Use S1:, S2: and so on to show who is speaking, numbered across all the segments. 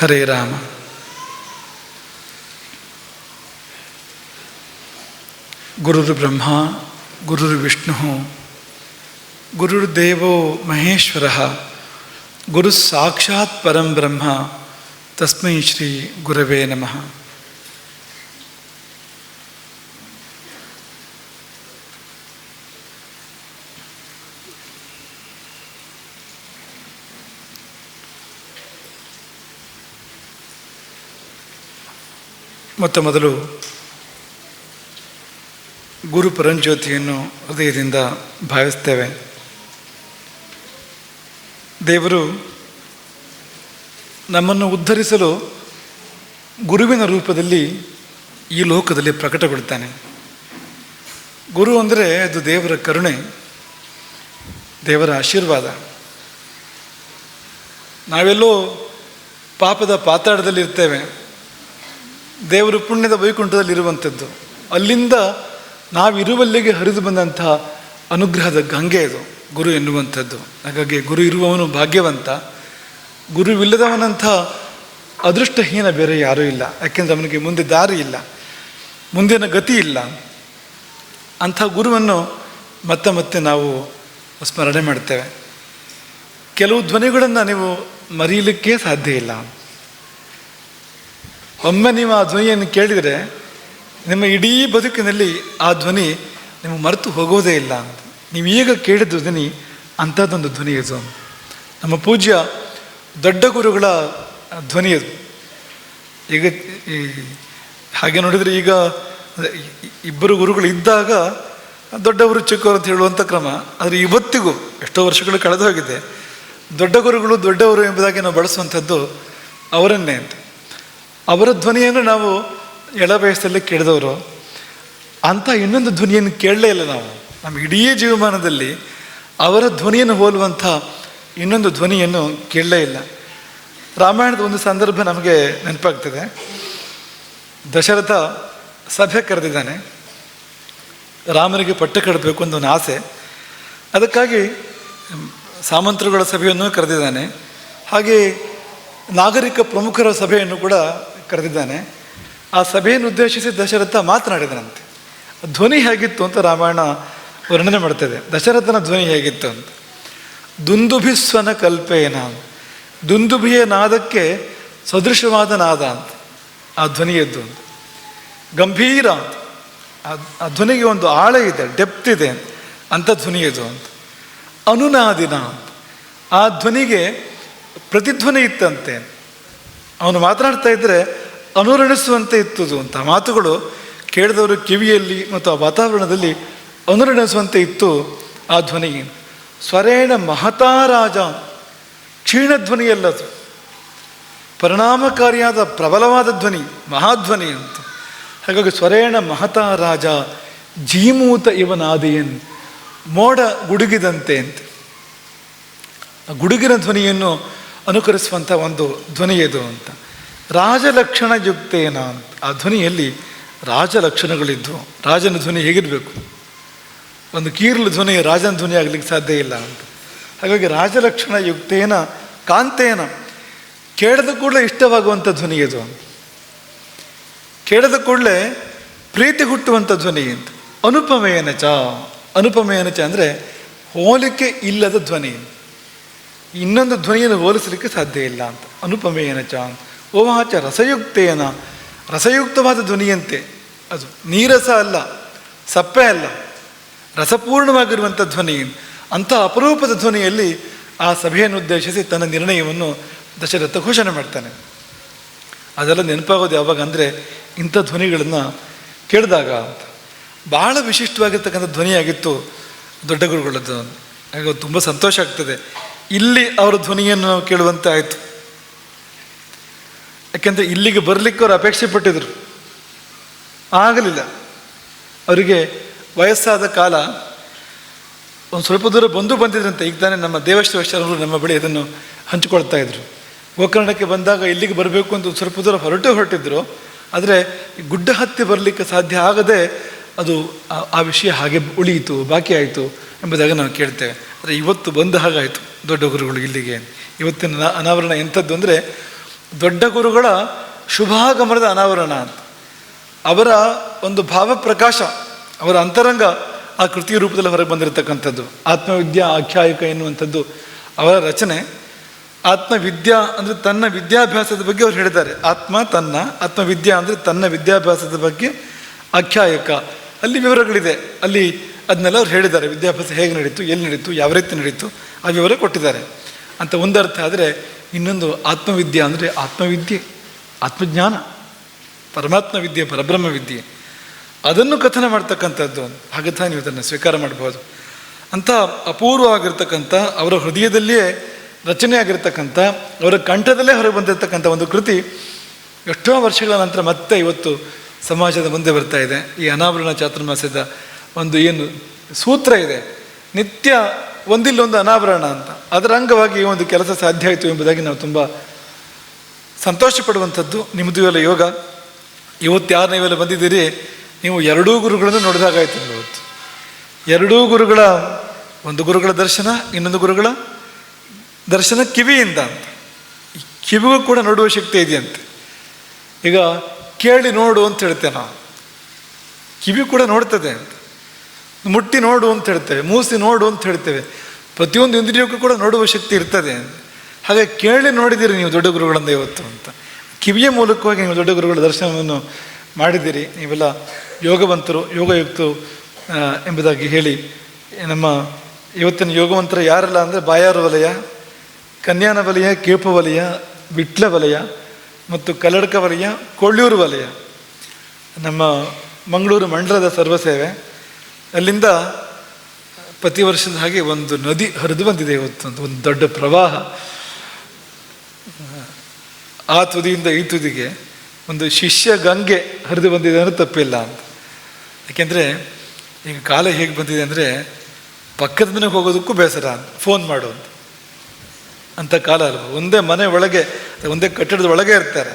S1: हरे राम। गुरुर्ब्रह्मा गुरुर्विष्णुः गुरुर्देवो महेश्वरः गुरुः ब्रह्म तस्म श्री तस्मै श्रीगुरवे नमः। ಮೊತ್ತ ಮೊದಲು ಗುರು ಪರಂಜ್ಯೋತಿಯನ್ನು ಹೃದಯದಿಂದ ಭಾವಿಸ್ತೇವೆ. ದೇವರು ನಮ್ಮನ್ನು ಉದ್ಧರಿಸಲು ಗುರುವಿನ ರೂಪದಲ್ಲಿ ಈ ಲೋಕದಲ್ಲಿ ಪ್ರಕಟಗೊಳ್ತಾನೆ ಗುರು ಅಂದರೆ ಅದು ದೇವರ ಕರುಣೆ, ದೇವರ ಆಶೀರ್ವಾದ. ನಾವೆಲ್ಲೋ ಪಾಪದ ಪಾತಾಳದಲ್ಲಿ ಇರ್ತೇವೆ ದೇವರು ಪುಣ್ಯದ ವೈಕುಂಠದಲ್ಲಿರುವಂಥದ್ದು ಅಲ್ಲಿಂದ ನಾವಿರುವಲ್ಲಿಗೆ ಹರಿದು ಬಂದಂತಹ ಅನುಗ್ರಹದ ಗಂಗೆ ಇದು, ಗುರು ಎನ್ನುವಂಥದ್ದು. ಹಾಗಾಗಿ ಗುರು ಇರುವವನು ಭಾಗ್ಯವಂತ. ಗುರುವಿಲ್ಲದವನಂಥ ಅದೃಷ್ಟಹೀನ ಬೇರೆ ಯಾರೂ ಇಲ್ಲ. ಯಾಕೆಂದರೆ ಅವನಿಗೆ ಮುಂದೆ ದಾರಿ ಇಲ್ಲ. ಮುಂದಿನ ಗತಿ ಇಲ್ಲ. ಅಂಥ ಗುರುವನ್ನು ಮತ್ತೆ ಮತ್ತೆ ನಾವು ಸ್ಮರಣೆ ಮಾಡ್ತೇವೆ. ಕೆಲವು ಧ್ವನಿಗಳನ್ನು ನೀವು ಮರೆಯಲಿಕ್ಕೆ ಸಾಧ್ಯ ಇಲ್ಲ. ಒಮ್ಮೆ ನೀವು ಆ ಧ್ವನಿಯನ್ನು ಕೇಳಿದರೆ ನಿಮ್ಮ ಇಡೀ ಬದುಕಿನಲ್ಲಿ ಆ ಧ್ವನಿ ನಿಮ್ಮ ಮರೆತು ಹೋಗೋದೇ ಇಲ್ಲ ಅಂತ. ನೀವು ಈಗ ಕೇಳಿದ ಧ್ವನಿ ಅಂಥದ್ದೊಂದು ಧ್ವನಿ ಇದು. ನಮ್ಮ ಪೂಜ್ಯ ದೊಡ್ಡ ಗುರುಗಳ ಧ್ವನಿ ಅದು. ಈಗ ಈ ಹಾಗೆ ನೋಡಿದರೆ ಈಗ ಇಬ್ಬರು ಗುರುಗಳು ಇದ್ದಾಗ ದೊಡ್ಡವರು ಚಿಕ್ಕವರು ಅಂತ ಹೇಳುವಂಥ ಕ್ರಮ. ಆದರೆ ಇವತ್ತಿಗೂ ಎಷ್ಟೋ ವರ್ಷಗಳು ಕಳೆದು ಹೋಗಿದೆ. ದೊಡ್ಡ ಗುರುಗಳು ದೊಡ್ಡವರು ಎಂಬುದಾಗಿ ನಾವು ಬಳಸುವಂಥದ್ದು ಅವರನ್ನೇ ಅಂತ. ಅವರ ಧ್ವನಿಯನ್ನು ನಾವು ಎಳ ವಯಸ್ಸಲ್ಲಿ ಕೇಳಿದವರು, ಅಂಥ ಇನ್ನೊಂದು ಧ್ವನಿಯನ್ನು ಕೇಳಲೇ ಇಲ್ಲ ನಾವು. ನಮ್ಮ ಇಡೀ ಜೀವಮಾನದಲ್ಲಿ ಅವರ ಧ್ವನಿಯನ್ನು ಹೋಲುವಂಥ ಇನ್ನೊಂದು ಧ್ವನಿಯನ್ನು ಕೇಳಲೇ ಇಲ್ಲ. ರಾಮಾಯಣದ ಒಂದು ಸಂದರ್ಭ ನಮಗೆ ನೆನಪಾಗ್ತದೆ. ದಶರಥ ಸಭೆ ಕರೆದಿದ್ದಾನೆ. ರಾಮನಿಗೆ ಪಟ್ಟ ಕಟ್ಟಬೇಕು ಅಂತ ಒಂದು ಆಸೆ. ಅದಕ್ಕಾಗಿ ಸಾಮಂತರುಗಳ ಸಭೆಯನ್ನು ಕರೆದಿದ್ದಾನೆ. ಹಾಗೆ ನಾಗರಿಕ ಪ್ರಮುಖರ ಸಭೆಯನ್ನು ಕೂಡ ಕರೆದಿದ್ದಾನೆ. ಆ ಸಭೆಯನ್ನು ಉದ್ದೇಶಿಸಿ ದಶರಥ ಮಾತನಾಡಿದನಂತೆ. ಧ್ವನಿ ಹೇಗಿತ್ತು ಅಂತ ರಾಮಾಯಣ ವರ್ಣನೆ ಮಾಡ್ತದೆ. ದಶರಥನ ಧ್ವನಿ ಹೇಗಿತ್ತು ಅಂತ. ದುಂದುಭಿಸ್ವನ ಕಲ್ಪೇನ ದುಂದುಭಿಯ ನಾದಕ್ಕೆ ಸದೃಶವಾದ ನಾದ ಅಂತ. ಆ ಧ್ವನಿಯದ್ದು ಅಂತ. ಗಂಭೀರ ಅಂತ. ಆ ಧ್ವನಿಗೆ ಒಂದು ಆಳ ಇದೆ ಡೆಪ್ತ್ ಇದೆ ಅಂತ. ಧ್ವನಿ ಇದು ಅಂತ. ಅನುನಾದಿನ ಅಂತ. ಆ ಧ್ವನಿಗೆ ಪ್ರತಿಧ್ವನಿ ಇತ್ತಂತೆ. ಅವನು ಮಾತನಾಡ್ತಾ ಇದ್ದರೆ ಅನುರಣಿಸುವಂತೆ ಇತ್ತು ಅಂತ. ಮಾತುಗಳು ಕೇಳಿದವರು ಕಿವಿಯಲ್ಲಿ ಮತ್ತು ಆ ವಾತಾವರಣದಲ್ಲಿ ಅನುರಣಿಸುವಂತೆ ಇತ್ತು ಆ ಧ್ವನಿ. ಸ್ವರೇಣ ಮಹತಾರಾಜ ಕ್ಷೀಣ ಧ್ವನಿಯಲ್ಲದು. ಪರಿಣಾಮಕಾರಿಯಾದ ಪ್ರಬಲವಾದ ಧ್ವನಿ, ಮಹಾಧ್ವನಿ ಅಂತ. ಹಾಗಾಗಿ ಸ್ವರೇಣ ಮಹತಾ ರಾಜ ಜೀಮೂತ ಇವನಾದಿಯನ್, ಮೋಡ ಗುಡುಗಿದಂತೆ ಅಂತ. ಗುಡುಗಿನ ಧ್ವನಿಯನ್ನು ಅನುಕರಿಸುವಂಥ ಒಂದು ಧ್ವನಿ ಇದು ಅಂತ. ರಾಜಲಕ್ಷಣ ಯುಕ್ತೇನ ಅಂತ. ಆ ಧ್ವನಿಯಲ್ಲಿ ರಾಜಲಕ್ಷಣಗಳಿದ್ವು. ರಾಜನ ಧ್ವನಿ ಹೇಗಿರಬೇಕು? ಒಂದು ಕೀರ್ಲ ಧ್ವನಿ, ರಾಜನ ಧ್ವನಿ ಆಗಲಿಕ್ಕೆ ಸಾಧ್ಯ ಇಲ್ಲ ಅಂತ. ಹಾಗಾಗಿ ರಾಜಲಕ್ಷಣ ಯುಕ್ತೇನ, ಕಾಂತೇನ, ಕೇಳದ ಕೂಡಲೇ ಇಷ್ಟವಾಗುವಂಥ ಧ್ವನಿ ಇದು ಕೇಳದ ಕೂಡಲೇ ಪ್ರೀತಿ ಹುಟ್ಟುವಂಥ ಧ್ವನಿ ಅಂತ. ಅನುಪಮೇನ ಚ. ಅನುಪಮೇನ ಚ ಅಂದರೆ ಹೋಲಿಕೆ ಇಲ್ಲದ ಧ್ವನಿ. ಇನ್ನೊಂದು ಧ್ವನಿಯನ್ನು ಹೋಲಿಸಲಿಕ್ಕೆ ಸಾಧ್ಯ ಇಲ್ಲ ಅಂತ. ಅನುಪಮೇನ ಚ ಓವಾಚ ರಸಯುಕ್ತೇನ? ರಸಯುಕ್ತವಾದ ಧ್ವನಿಯಂತೆ. ಅದು ನೀರಸ ಅಲ್ಲ, ಸಪ್ಪೆ ಅಲ್ಲ ರಸಪೂರ್ಣವಾಗಿರುವಂಥ ಧ್ವನಿ. ಅಂಥ ಅಪರೂಪದ ಧ್ವನಿಯಲ್ಲಿ ಆ ಸಭೆಯನ್ನು ಉದ್ದೇಶಿಸಿ ತನ್ನ ನಿರ್ಣಯವನ್ನು ದಶರಥ ಘೋಷಣೆ ಮಾಡ್ತಾನೆ. ಅದೆಲ್ಲ ನೆನಪಾಗೋದು ಯಾವಾಗ ಅಂದರೆ ಇಂಥ ಧ್ವನಿಗಳನ್ನು ಕೇಳಿದಾಗ ಅಂತ. ಭಾಳ ವಿಶಿಷ್ಟವಾಗಿರ್ತಕ್ಕಂಥ ಧ್ವನಿಯಾಗಿತ್ತು ದೊಡ್ಡ ಗುರುಗಳದ್ದು. ಹಾಗೆ ತುಂಬ ಸಂತೋಷ ಆಗ್ತದೆ. ಇಲ್ಲಿ ಅವರ ಧ್ವನಿಯನ್ನು ಕೇಳುವಂತೆ ಆಯಿತು. ಯಾಕೆಂದರೆ ಇಲ್ಲಿಗೆ ಬರಲಿಕ್ಕೆ ಅವರು ಅಪೇಕ್ಷೆ ಪಟ್ಟಿದ್ರು. ಆಗಲಿಲ್ಲ. ಅವರಿಗೆ ವಯಸ್ಸಾದ ಕಾಲ ಒಂದು ಸ್ವಲ್ಪ ದೂರ ಬಂದು ಬಂದಿದ್ರಂತೆ. ಈಗ ತಾನೇ ನಮ್ಮ ದೇವಶ್ರೇಷ್ಠರವರು ನಮ್ಮ ಬಳಿ ಇದನ್ನು ಹಂಚಿಕೊಳ್ತಾ ಇದ್ರು. ಗೋಕರ್ಣಕ್ಕೆ ಬಂದಾಗ ಇಲ್ಲಿಗೆ ಬರಬೇಕು ಅಂತ ಸ್ವಲ್ಪ ದೂರ ಹೊರಟು ಹೊರಟಿದ್ರು. ಆದರೆ ಗುಡ್ಡ ಹತ್ತಿ ಬರಲಿಕ್ಕೆ ಸಾಧ್ಯ ಆಗದೆ ಅದು ಆ ವಿಷಯ ಹಾಗೆ ಉಳಿಯಿತು, ಬಾಕಿ ಆಯಿತು ಎಂಬುದಾಗಿ ನಾವು ಕೇಳ್ತೇವೆ. ಆದರೆ ಇವತ್ತು ಬಂದ ಹಾಗಾಯಿತು ದೊಡ್ಡ ಗುರುಗಳು ಇಲ್ಲಿಗೆ. ಇವತ್ತಿನ ಅನಾವರಣ ಎಂಥದ್ದು ಅಂದರೆ ದೊಡ್ಡ ಗುರುಗಳ ಶುಭಾಗಮನದ ಅನಾವರಣ ಅಂತ. ಅವರ ಒಂದು ಭಾವಪ್ರಕಾಶ ಅವರ ಅಂತರಂಗ ಆ ಕೃತಿಯ ರೂಪದಲ್ಲಿ ಹೊರಗೆ ಬಂದಿರತಕ್ಕಂಥದ್ದು. ಆತ್ಮವಿದ್ಯಾ ಆಖ್ಯಾಯಕ ಎನ್ನುವಂಥದ್ದು ಅವರ ರಚನೆ. ಆತ್ಮವಿದ್ಯಾ ಅಂದರೆ ತನ್ನ ವಿದ್ಯಾಭ್ಯಾಸದ ಬಗ್ಗೆ ಅವ್ರು ಹೇಳಿದ್ದಾರೆ. ಆತ್ಮ ತನ್ನ, ಆತ್ಮವಿದ್ಯಾ ಅಂದರೆ ತನ್ನ ವಿದ್ಯಾಭ್ಯಾಸದ ಬಗ್ಗೆ ಆಖ್ಯಾಯಕ. ಅಲ್ಲಿ ವಿವರಗಳಿದೆ. ಅಲ್ಲಿ ಅದನ್ನೆಲ್ಲ ಅವ್ರು ಹೇಳಿದ್ದಾರೆ. ವಿದ್ಯಾಭ್ಯಾಸ ಹೇಗೆ ನಡೀತು, ಎಲ್ಲಿ ನಡೀತು, ಯಾವ ರೀತಿ ನಡೀತು, ಆ ವಿವರ ಕೊಟ್ಟಿದ್ದಾರೆ. ಅಂತ ಒಂದರ್ಥ ಆದರೆ ಇನ್ನೊಂದು ಆತ್ಮವಿದ್ಯೆ ಅಂದರೆ ಆತ್ಮವಿದ್ಯೆ, ಆತ್ಮಜ್ಞಾನ, ಪರಮಾತ್ಮ ವಿದ್ಯೆ, ಪರಬ್ರಹ್ಮ ವಿದ್ಯೆ. ಅದನ್ನು ಕಥನ ಮಾಡ್ತಕ್ಕಂಥದ್ದು. ಹಾಗಂತ ನೀವು ಅದನ್ನು ಸ್ವೀಕಾರ ಮಾಡ್ಬೋದು. ಅಂಥ ಅಪೂರ್ವವಾಗಿರ್ತಕ್ಕಂಥ, ಅವರ ಹೃದಯದಲ್ಲಿಯೇ ರಚನೆ ಆಗಿರ್ತಕ್ಕಂಥ ಅವರ ಕಂಠದಲ್ಲೇ ಹೊರಗೆ ಬಂದಿರತಕ್ಕಂಥ ಒಂದು ಕೃತಿ ಎಷ್ಟೋ ವರ್ಷಗಳ ನಂತರ ಮತ್ತೆ ಇವತ್ತು ಸಮಾಜದ ಮುಂದೆ ಬರ್ತಾ ಇದೆ. ಈ ಅನಾವರಣ ಚಾತುರ್ಮಾಸ್ಯದ ಒಂದು ಏನು ಸೂತ್ರ ಇದೆ. ನಿತ್ಯ ಒಂದಿಲ್ಲೊಂದು ಅನಾವರಣ ಅಂತ. ಅದರ ಅಂಗವಾಗಿ ಈ ಒಂದು ಕೆಲಸ ಸಾಧ್ಯ ಆಯಿತು ಎಂಬುದಾಗಿ ನಾವು ತುಂಬ ಸಂತೋಷ ಪಡುವಂಥದ್ದು ನಿಮ್ಮದು ಇವೆಲ್ಲ ಯೋಗ. ಇವತ್ತು ಯಾರು ನೀವೆಲ್ಲ ಬಂದಿದ್ದೀರಿ? ನೀವು ಎರಡೂ ಗುರುಗಳನ್ನು ನೋಡಿದಾಗಾಯ್ತು ಇವತ್ತು ಎರಡೂ ಗುರುಗಳ ಒಂದು ಗುರುಗಳ ದರ್ಶನ, ಇನ್ನೊಂದು ಗುರುಗಳ ದರ್ಶನ ಕಿವಿಯಿಂದ ಅಂತ. ಕಿವಿಗೂ ಕೂಡ ನೋಡುವ ಶಕ್ತಿ ಇದೆಯಂತೆ. ಈಗ ಕೇಳಿ ನೋಡು ಅಂತ ಹೇಳ್ತೇನೆ ನಾವು. ಕಿವಿ ಕೂಡ ನೋಡ್ತದೆ ಅಂತ. ಮುಟ್ಟಿ ನೋಡು ಅಂತ ಹೇಳ್ತೇವೆ, ಮೂಸಿ ನೋಡು ಅಂತ ಹೇಳ್ತೇವೆ. ಪ್ರತಿಯೊಂದು ಇಂದ್ರಿಯಕ್ಕೂ ಕೂಡ ನೋಡುವ ಶಕ್ತಿ ಇರ್ತದೆ. ಹಾಗೆ ಕೇಳಿ ನೋಡಿದ್ದೀರಿ ನೀವು ದೊಡ್ಡ ಗುರುಗಳಿಂದ ಇವತ್ತು ಅಂತ. ಕಿವಿಯ ಮೂಲಕವಾಗಿ ನೀವು ದೊಡ್ಡ ಗುರುಗಳ ದರ್ಶನವನ್ನು ಮಾಡಿದ್ದೀರಿ ನೀವೆಲ್ಲ ಯೋಗವಂತರು, ಯೋಗಯುಕ್ತರು ಎಂಬುದಾಗಿ ಹೇಳಿ, ನಮ್ಮ ಇವತ್ತಿನ ಯೋಗವಂತರ ಯಾರಲ್ಲ ಅಂದರೆ ಬಾಯಾರ ವಲಯ, ಕನ್ಯಾನ ವಲಯ, ಕೇಪ ವಲಯ, ವಿಟ್ಲ ವಲಯ ಮತ್ತು ಕಲ್ಲಡ್ಕ ವಲಯ, ಕೊಳ್ಳೂರು ವಲಯ. ನಮ್ಮ ಮಂಗಳೂರು ಮಂಡಲದ ಸರ್ವಸೇವೆ. ಅಲ್ಲಿಂದ ಪ್ರತಿ ವರ್ಷದ ಹಾಗೆ ಒಂದು ನದಿ ಹರಿದು ಬಂದಿದೆ ಇವತ್ತು ಅಂತ, ಒಂದು ದೊಡ್ಡ ಪ್ರವಾಹ. ಆ ತುದಿಯಿಂದ ಈ ತುದಿಗೆ ಒಂದು ಶಿಷ್ಯ ಗಂಗೆ ಹರಿದು ಬಂದಿದೆ ಅಂದರೆ ತಪ್ಪಿಲ್ಲ ಅಂತ. ಯಾಕೆಂದರೆ ಈಗ ಕಾಲ ಹೇಗೆ ಬಂದಿದೆ ಅಂದರೆ ಪಕ್ಕದ ಮನೆಗೆ ಹೋಗೋದಕ್ಕೂ ಬೇಸರ ಅಂತ, ಫೋನ್ ಮಾಡು ಅಂತ. ಅಂಥ ಕಾಲ ಅಲ್ವ? ಒಂದೇ ಮನೆ ಒಳಗೆ, ಒಂದೇ ಕಟ್ಟಡದ ಒಳಗೆ ಇರ್ತಾರೆ.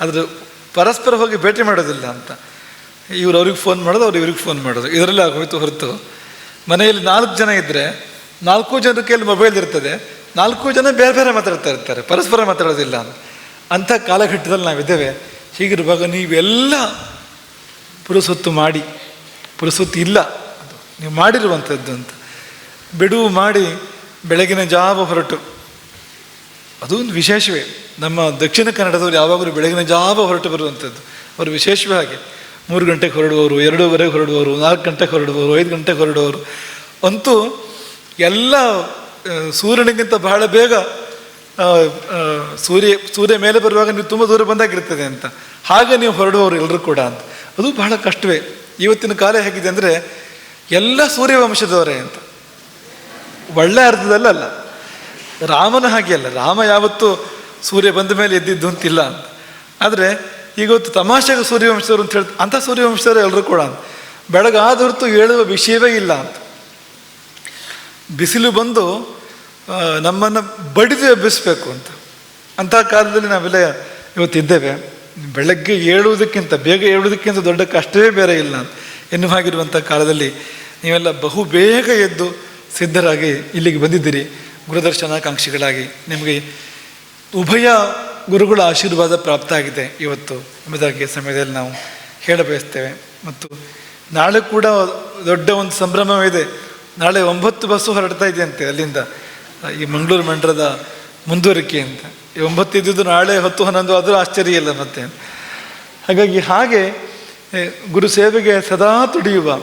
S1: ಆದರೆ ಪರಸ್ಪರ ಹೋಗಿ ಭೇಟಿ ಮಾಡೋದಿಲ್ಲ ಅಂತ. ಇವ್ರು ಅವ್ರಿಗೆ ಫೋನ್ ಮಾಡೋದು, ಅವ್ರು ಇವ್ರಿಗೆ ಫೋನ್ ಮಾಡೋದು. ಇದರಲ್ಲಿ ಆಗೋಯ್ತು ಹೊರತು. ಮನೆಯಲ್ಲಿ ನಾಲ್ಕು ಜನ ಇದ್ದರೆ ನಾಲ್ಕು ಜನ ಕೈಯಲ್ಲಿ ಮೊಬೈಲ್ ಇರ್ತದೆ. ನಾಲ್ಕು ಜನ ಬೇರೆ ಬೇರೆ ಮಾತಾಡ್ತಾ ಇರ್ತಾರೆ. ಪರಸ್ಪರ ಮಾತಾಡೋದಿಲ್ಲ ಅಂಥ ಕಾಲಘಟ್ಟದಲ್ಲಿ ನಾವಿದ್ದೇವೆ. ಹೀಗಿರುವಾಗ ನೀವೆಲ್ಲ ಪುರಸೊತ್ತು ಮಾಡಿ, ಪುರಸೊತ್ತು ಇಲ್ಲ ಅದು. ನೀವು ಮಾಡಿರುವಂಥದ್ದು ಅಂತ. ಬಿಡುವು ಮಾಡಿ ಬೆಳಗಿನ ಜಾವ ಹೊರಟು. ಅದು ಒಂದು ವಿಶೇಷವೇ. ನಮ್ಮ ದಕ್ಷಿಣ ಕನ್ನಡದವರು ಯಾವಾಗಲೂ ಬೆಳಗಿನ ಜಾವ ಹೊರಟು ಬರುವಂಥದ್ದು. ಅವರು ವಿಶೇಷವೇ ಹಾಗೆ. ಮೂರು ಗಂಟೆಗೆ ಹೊರಡುವವರು ಎರಡೂವರೆಗೆ ಹೊರಡುವವರು, ನಾಲ್ಕು ಗಂಟೆಗೆ ಹೊರಡುವವರು, ಐದು ಗಂಟೆಗೆ ಹೊರಡುವವರು. ಅಂತೂ ಎಲ್ಲ ಸೂರ್ಯನಿಗಿಂತ ಬಹಳ ಬೇಗ ಸೂರ್ಯ ಸೂರ್ಯ ಮೇಲೆ ಬರುವಾಗ ನೀವು ತುಂಬ ದೂರ ಬಂದಾಗಿರ್ತದೆ ಅಂತ. ಹಾಗೆ ನೀವು ಹೊರಡುವವರು ಎಲ್ಲರೂ ಕೂಡ ಅಂತ. ಅದು ಬಹಳ ಕಷ್ಟವೇ. ಇವತ್ತಿನ ಕಾಲ ಹೇಗಿದೆ ಅಂದರೆ ಎಲ್ಲ ಸೂರ್ಯವಂಶದವರೇ ಅಂತ. ಒಳ್ಳೆ ಅರ್ಥದಲ್ಲ ಅಲ್ಲ. ರಾಮನ ಹಾಗೆ ಅಲ್ಲ. ರಾಮ ಯಾವತ್ತೂ ಸೂರ್ಯ ಬಂದ ಮೇಲೆ ಎದ್ದಿದ್ದು ಅಂತಿಲ್ಲ ಅಂತ. ಆದರೆ ಇವತ್ತು ತಮಾಷೆಗೆ ಸೂರ್ಯವಂಶದವರು ಅಂತ ಹೇಳ್ತಾರೆ ಅಂಥ ಸೂರ್ಯವಂಶದವರು ಎಲ್ಲರೂ ಕೂಡ ಬೆಳಗಾದ ಹೊರತು ಹೇಳುವ ವಿಷಯವೇ ಇಲ್ಲ ಅಂತ. ಬಿಸಿಲು ಬಂದು ನಮ್ಮನ್ನು ಬಡಿದು ಎಬ್ಬಿಸಬೇಕು ಅಂತ. ಅಂಥ ಕಾಲದಲ್ಲಿ ನಾವೆಲ್ಲ ಇವತ್ತಿದ್ದೇವೆ ಬೆಳಗ್ಗೆ ಏಳುವುದಕ್ಕಿಂತ, ಬೇಗ ಏಳುವುದಕ್ಕಿಂತ ದೊಡ್ಡ ಕಷ್ಟವೇ ಬೇರೆ ಇಲ್ಲ ಅಂತ. ಎನ್ನುವ ಹಾಗಿರುವಂಥ ಕಾಲದಲ್ಲಿ ನೀವೆಲ್ಲ ಬಹು ಬೇಗ ಎದ್ದು ಸಿದ್ಧರಾಗಿ ಇಲ್ಲಿಗೆ ಬಂದಿದ್ದೀರಿ. ಗುರುದರ್ಶನಾಕಾಂಕ್ಷಿಗಳಾಗಿ ನಿಮಗೆ ಉಭಯ ಗುರುಗಳ ಆಶೀರ್ವಾದ ಪ್ರಾಪ್ತ ಆಗಿದೆ ಇವತ್ತು. ಎಂಬುದಾಗಿ ಸಮಯದಲ್ಲಿ ನಾವು ಹೇಳಬಯಸ್ತೇವೆ. ಮತ್ತು ನಾಳೆ ಕೂಡ ದೊಡ್ಡ ಒಂದು ಸಂಭ್ರಮವಿದೆ. ನಾಳೆ ಒಂಬತ್ತು ಬಸ್ಸು ಹೊರಡ್ತಾ ಇದೆಯಂತೆ ಅಲ್ಲಿಂದ, ಈ ಮಂಗಳೂರು ಮಂಡಲದ ಮುಂದುವರಿಕೆ ಅಂತ. ಈ ಒಂಬತ್ತು ಇದ್ದಿದ್ದು ನಾಳೆ ಹತ್ತು ಹನ್ನೊಂದು ಆದರೂ ಆಶ್ಚರ್ಯ ಇಲ್ಲ ಮತ್ತೆ. ಹಾಗಾಗಿ ಹಾಗೆ ಗುರು ಸೇವೆಗೆ ಸದಾ ತುಡಿಯುವ,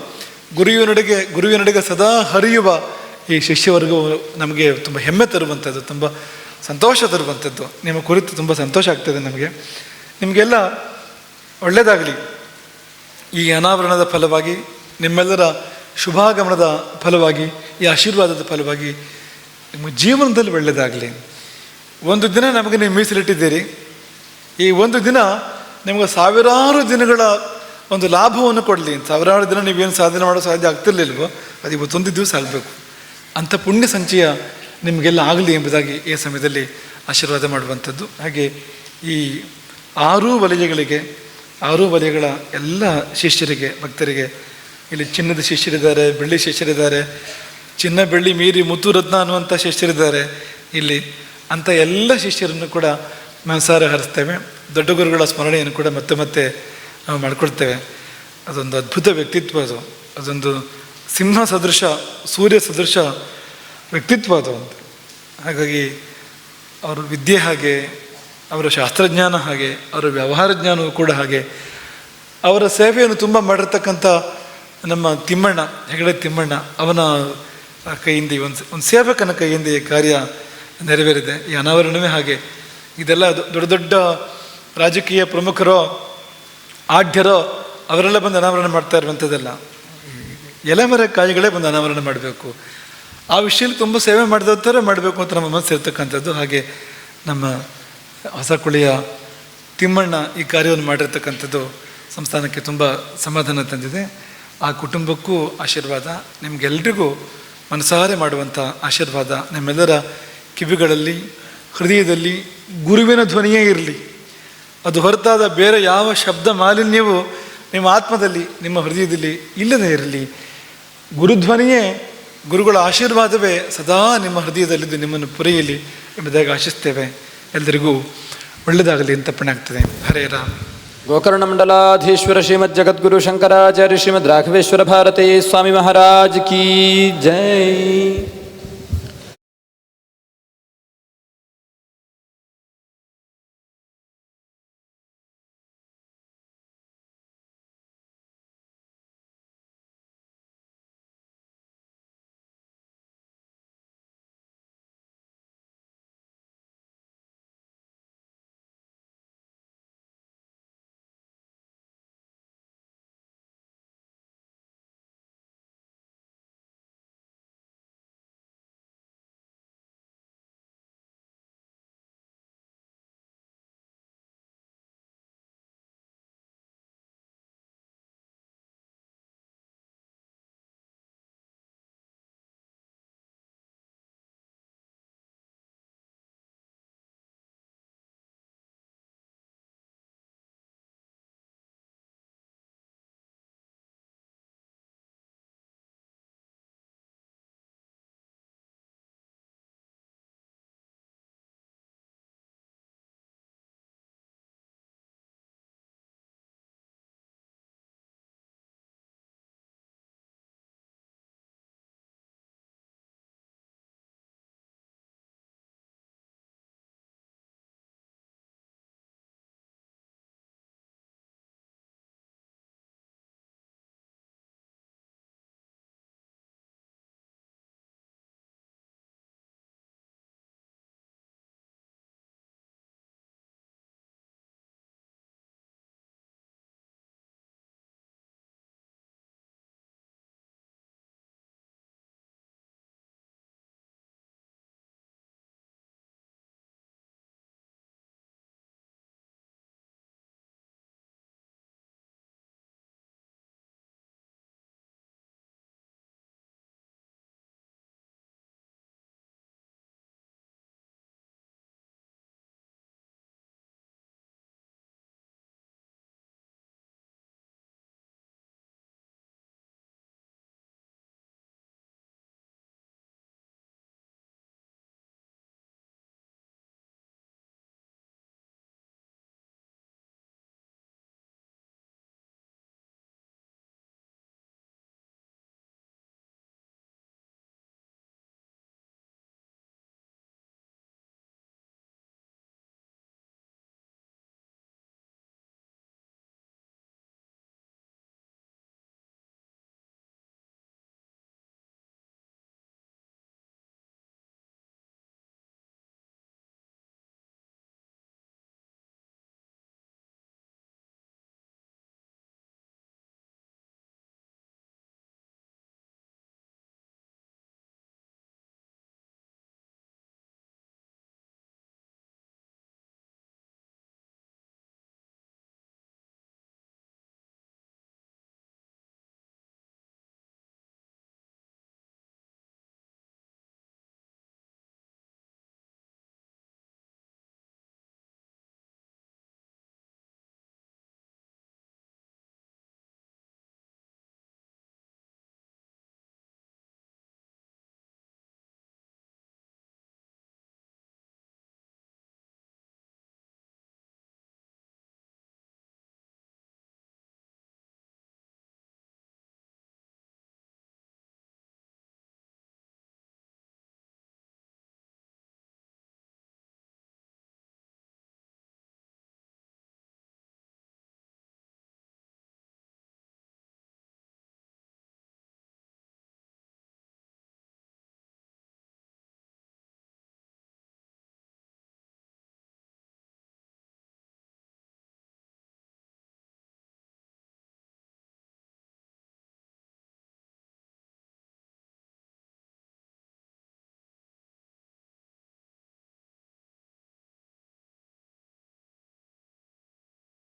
S1: ಗುರುವಿನಡೆಗೆ ಗುರುವಿನಡೆಗೆ ಸದಾ ಹರಿಯುವ ಈ ಶಿಷ್ಯವರ್ಗವು ನಮಗೆ ತುಂಬ ಹೆಮ್ಮೆ ತರುವಂಥದ್ದು, ತುಂಬ ಸಂತೋಷ ತರುವಂಥದ್ದು. ನಿಮ್ಮ ಕುರಿತು ತುಂಬ ಸಂತೋಷ ಆಗ್ತದೆ ನಮಗೆ. ನಿಮಗೆಲ್ಲ ಒಳ್ಳೆಯದಾಗಲಿ ಈ ಅನಾವರಣದ ಫಲವಾಗಿ, ನಿಮ್ಮೆಲ್ಲರ ಶುಭಾಗಮನದ ಫಲವಾಗಿ, ಈ ಆಶೀರ್ವಾದದ ಫಲವಾಗಿ ನಿಮ್ಮ ಜೀವನದಲ್ಲಿ ಒಳ್ಳೆಯದಾಗಲಿ ಒಂದು ದಿನ ನಮಗೆ ನೀವು ಮೀಸಲಿಟ್ಟಿದ್ದೀರಿ. ಈ ಒಂದು ದಿನ ನಿಮಗೆ ಸಾವಿರಾರು ದಿನಗಳ ಒಂದು ಲಾಭವನ್ನು ಕೊಡಲಿ. ಸಾವಿರಾರು ದಿನ ನೀವೇನು ಸಾಧನೆ ಮಾಡೋ ಸಾಧ್ಯ ಆಗ್ತಿರ್ಲಿಲ್ವೋ, ಅದು ಇವತ್ತೊಂದು ದಿವಸ ಆಗಬೇಕು. ಅಂಥ ಪುಣ್ಯ ಸಂಚಯ ನಿಮಗೆಲ್ಲ ಆಗಲಿ ಎಂಬುದಾಗಿ ಈ ಸಮಯದಲ್ಲಿ ಆಶೀರ್ವಾದ ಮಾಡುವಂಥದ್ದು. ಹಾಗೆ ಈ ಆರೂ ವಲಯಗಳಿಗೆ, ಆರೂ ವಲಯಗಳ ಎಲ್ಲ ಶಿಷ್ಯರಿಗೆ, ಭಕ್ತರಿಗೆ, ಇಲ್ಲಿ ಚಿನ್ನದ ಶಿಷ್ಯರಿದ್ದಾರೆ, ಬೆಳ್ಳಿ ಶಿಷ್ಯರಿದ್ದಾರೆ, ಚಿನ್ನ, ಬೆಳ್ಳಿ, ಮೀರಿ, ಮುತ್ತು, ರತ್ನ ಅನ್ನುವಂಥ ಶಿಷ್ಯರಿದ್ದಾರೆ. ಇಲ್ಲಿ ಅಂಥ ಎಲ್ಲ ಶಿಷ್ಯರನ್ನು ಕೂಡ ಮನಸಾರ ಹರಿಸ್ತೇವೆ. ದೊಡ್ಡ ಗುರುಗಳ ಸ್ಮರಣೆಯನ್ನು ಕೂಡ ಮತ್ತೆ ಮತ್ತೆ ನಾವು ಮಾಡ್ಕೊಳ್ತೇವೆ. ಅದೊಂದು ಅದ್ಭುತ ವ್ಯಕ್ತಿತ್ವ ಅದು. ಅದೊಂದು ಸಿಂಹ ಸದೃಶ, ಸೂರ್ಯ ಸದೃಶ ವ್ಯಕ್ತಿತ್ವ ಅದು ಹಾಗಾಗಿ ಅವರ ವಿದ್ಯೆ ಹಾಗೆ, ಅವರ ಶಾಸ್ತ್ರಜ್ಞಾನ ಹಾಗೆ, ಅವರ ವ್ಯವಹಾರ ಜ್ಞಾನವೂ ಕೂಡ ಹಾಗೆ. ಅವರ ಸೇವೆಯನ್ನು ತುಂಬ ಮಾಡಿರ್ತಕ್ಕಂಥ ನಮ್ಮ ತಿಮ್ಮಣ್ಣ, ಹೆಗಡೆ ತಿಮ್ಮಣ್ಣ, ಅವನ ಕೈಯಿಂದ ಒಂದು ಒಂದು ಸೇವಕನ ಕೈಯಿಂದ ಈ ಕಾರ್ಯ ನೆರವೇರಿದೆ. ಈ ಅನಾವರಣವೇ ಹಾಗೆ. ಇದೆಲ್ಲ ದೊಡ್ಡ ದೊಡ್ಡ ರಾಜಕೀಯ ಪ್ರಮುಖರೋ, ಆಢ್ಯರೋ, ಅವರೆಲ್ಲ ಬಂದು ಅನಾವರಣ ಮಾಡ್ತಾ ಇರುವಂಥದ್ದಲ್ಲ. ಎಲೆಮರ ಕಾಯಿಗಳೇ ಬಂದು ಅನಾವರಣ ಮಾಡಬೇಕು. ಆ ವಿಷಯದಲ್ಲಿ ತುಂಬ ಸೇವೆ ಮಾಡಿದವರ ಮಾಡಬೇಕು ಅಂತ ನಮ್ಮ ಮನಸ್ಸು ಇರ್ತಕ್ಕಂಥದ್ದು. ಹಾಗೆ ನಮ್ಮ ಹೊಸಕುಳಿಯ ತಿಮ್ಮಣ್ಣ ಈ ಕಾರ್ಯವನ್ನು ಮಾಡಿರ್ತಕ್ಕಂಥದ್ದು ಸಂಸ್ಥಾನಕ್ಕೆ ತುಂಬ ಸಮಾಧಾನ ತಂದಿದೆ. ಆ ಕುಟುಂಬಕ್ಕೂ ಆಶೀರ್ವಾದ, ನಿಮಗೆಲ್ರಿಗೂ ಮನಸಾರೆ ಮಾಡುವಂಥ ಆಶೀರ್ವಾದ, ನಿಮ್ಮೆಲ್ಲರ ಕಿವಿಗಳಲ್ಲಿ, ಹೃದಯದಲ್ಲಿ ಗುರುವಿನ ಧ್ವನಿಯೇ ಇರಲಿ. ಅದು ಹೊರತಾದ ಬೇರೆ ಯಾವ ಶಬ್ದ ಮಾಲಿನ್ಯವೂ ನಿಮ್ಮ ಆತ್ಮದಲ್ಲಿ, ನಿಮ್ಮ ಹೃದಯದಲ್ಲಿ ಇಲ್ಲದೇ ಇರಲಿ. ಗುರುಧ್ವನಿಯೇ ಗುರುಗಳ ಆಶೀರ್ವಾದವೇ ಸದಾ ನಿಮ್ಮ ಹೃದಯದಲ್ಲಿದ್ದು ನಿಮ್ಮನ್ನು ಪುರಿಯಲಿ ಎಂಬುದಾಗಿ ಆಶಿಸ್ತೇವೆ. ಎಲ್ಲರಿಗೂ ಒಳ್ಳೆಯದಾಗಲಿ ಅಂತ ಆಗ್ತದೆ ಹರೇ ರಾಮ್.
S2: ಗೋಕರ್ಣ ಮಂಡಲಾಧೀಶ್ವರ ಶ್ರೀಮದ್ ಜಗದ್ಗುರು ಶಂಕರಾಚಾರ್ಯ ಶ್ರೀಮದ್ ರಾಘವೇಶ್ವರ ಭಾರತೀ ಸ್ವಾಮಿ ಮಹಾರಾಜ್ ಕೀ ಜೈ.